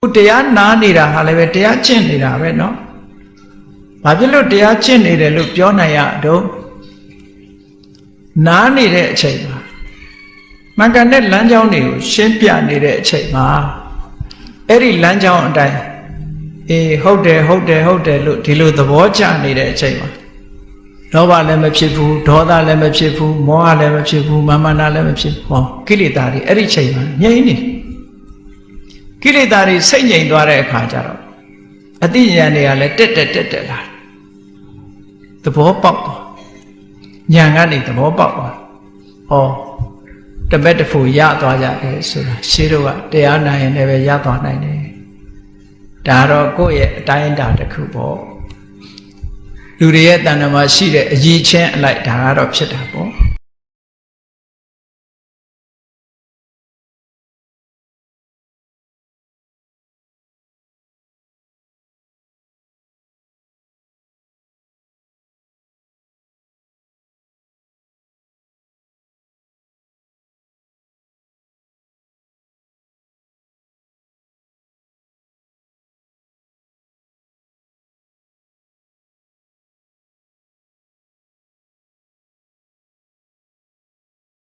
ခုတရားနားနေတာဟာလည်းပဲတရားကျင့်နေတာပဲเนาะဘာဖြစ်လို့တရားကျင့်နေတယ်လို့ပြောနိုင်ရတော့နားနေတဲ့အချိန်မှာမင်္ဂန်တဲ့လမ်းကြောင်းတွေကိုရှင်းပြနေတဲ့အချိန်မှာအဲ့ဒီလမ်းကြောင်းအတိုင်းအေးဟုတ်တယ်ဟုတ်တယ်ဟုတ်တယ်လို့ဒီလိုသဘောကျနေတဲ့အချိန်မှာလောဘလည်းမဖြစ်ဘူးဒေါသလည်းမဖြစ်ဘူးမောဟလည်းမဖြစ်ဘူးမာမနာလည်းမဖြစ်ဘူးဟောကိလေသာတွေအဲ့ဒီချိန်မှာငြိမ့်နေတယ် ကိလေသာတွေစိတ်ငြိမ်သွားတဲ့အခါကျတော့အတိညာဏ်တွေကလည်းတက်တက်တက်တက်လာတယ်သဘောပေါက်သွားညာကနေသဘောပေါက်သွားဟောတပက်တဖူရသွားကြတယ်ဆိုတာရှင်းတော့ကတရားနိုင်ရင်လည်းပဲရသွားနိုင်တယ်ဒါတော့ကိုယ့်ရဲ့အတိုင်းအတာတစ်ခုပေါ့လူတွေရဲ့တဏ္ဍာမှာရှိတဲ့အရေးချင်းအလိုက်ဒါကတော့ဖြစ်တာပေါ့